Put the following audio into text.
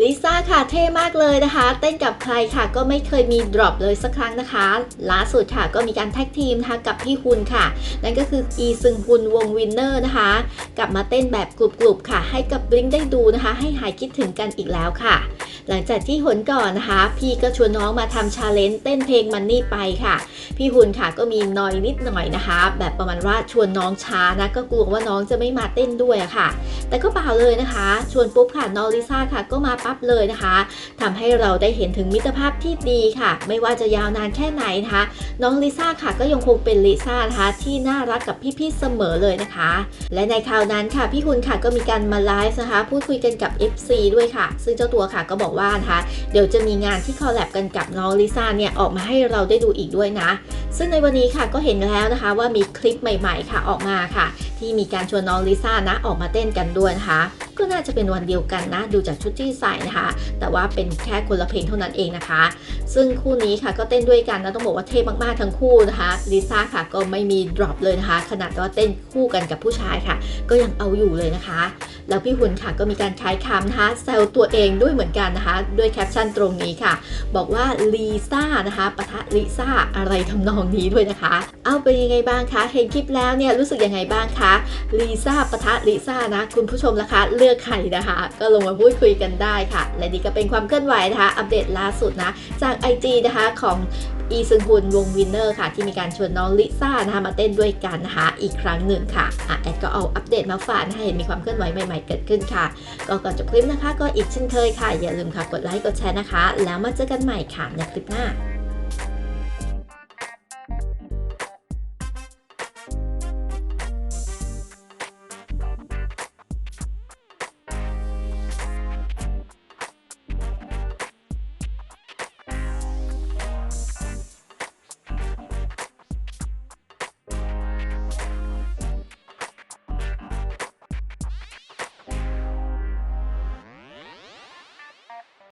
ลิซ่าค่ะเท่มากเลยนะคะ เต้นกับใครค่ะก็ไม่เคยมีดรอปเลยสักครั้งนะคะล่าสุดค่ะก็มีการแท็กทีมนะคะกับพี่ฮุนค่ะ นั่นก็คืออีซึงฮุนวงวินเนอร์นะคะ กลับมาเต้นแบบกลุ่มๆค่ะ ให้กับบลิงได้ดูนะคะ ให้หายคิดถึงกันอีกแล้วค่ะ หลังจากที่หนก่อนนะคะ พี่ก็ชวนน้องมาทำชาเลนจ์เต้นเพลงมันนี่ไปค่ะ พี่ฮุนค่ะก็มีนอยนิดหน่อยนะคะ แบบประมาณว่าชวนน้องช้านะก็กลัวว่าน้องจะไม่มาเต้นด้วยอะค่ะ แต่ก็เปล่าเลยนะคะ ชวนปุ๊บค่ะน้องลิซ่าค่ะก็มาปั๊บเลยนะคะทำให้เราได้เห็นถึงมิตรภาพที่ดีค่ะ ไม่ว่าจะยาวนานแค่ไหนนะคะ น้องลิซ่าค่ะก็ยังคงเป็นลิซ่านะคะที่น่ารักกับพี่ๆเสมอเลยนะคะ และในคราวนั้นค่ะพี่ฮุนค่ะก็มีการมาไลฟ์นะคะพูดคุยกันกับ FC ด้วยค่ะ ซึ่งเจ้าตัวค่ะก็บอกว่านะคะ เดี๋ยวจะมีงานที่คอลแลบกันกับน้องลิซ่าเนี่ยออกมาให้เราได้ดูอีกด้วยนะ ซึ่งในวันนี้ค่ะก็เห็นแล้วนะคะว่ามีคลิปใหม่ๆค่ะออกมาค่ะ ที่มีการชวนน้องลิซ่านะออกมาเต้นกันด้วยนะคะ ก็น่าจะเป็นวันเดียวกันนะ ดูจากชุดที่ใส่นะคะ แต่ว่าเป็นแค่คนละเพลงเท่านั้นเองนะคะ ซึ่งคู่นี้ค่ะก็เต้นด้วยกันนะต้องบอกว่าเท่มากๆทั้งคู่นะคะลิซ่าค่ะก็ไม่มีดรอปเลยนะคะขนาดว่าเต้นคู่กันกับผู้ชายค่ะ ก็ยังเอาอยู่เลยนะคะ แล้วพี่หุ่นค่ะก็มีการใช้คำนะคะแซวตัวเองด้วยเหมือนกันนะคะ ด้วยแคปชั่นตรงนี้ค่ะ บอกว่าลีซ่านะคะปะทะลิซ่าอะไรทำนองนี้ด้วยนะคะ เอาเป็นยังไงบ้างคะเห็นคลิปแล้วเนี่ยรู้สึกยังไงบ้างคะลีซ่าปะทะลิซ่านะคุณผู้ชมละคะเลือกใครนะคะ ก็ลงมาพูดคุยกันได้ค่ะ และนี่ก็เป็นความเคลื่อนไหวนะคะ อัปเดตล่าสุดนะจาก IG นะคะของ อีซึงฮุนวงวินเนอร์ค่ะ ที่มีการชวนน้องลิซ่านะคะมาเต้นด้วยกันนะคะอีกครั้งหนึ่งค่ะอะแอดก็เอาอัปเดตมาฝากนะคะเห็นมีความเคลื่อนไหวใหม่ๆเกิดขึ้นค่ะ ก็ก่อนจบคลิปนะคะ ก็อีกเช่นเคยค่ะ อย่าลืมค่ะกดไลค์กดแชร์นะคะ แล้วมาเจอกันใหม่ค่ะในคลิปหน้า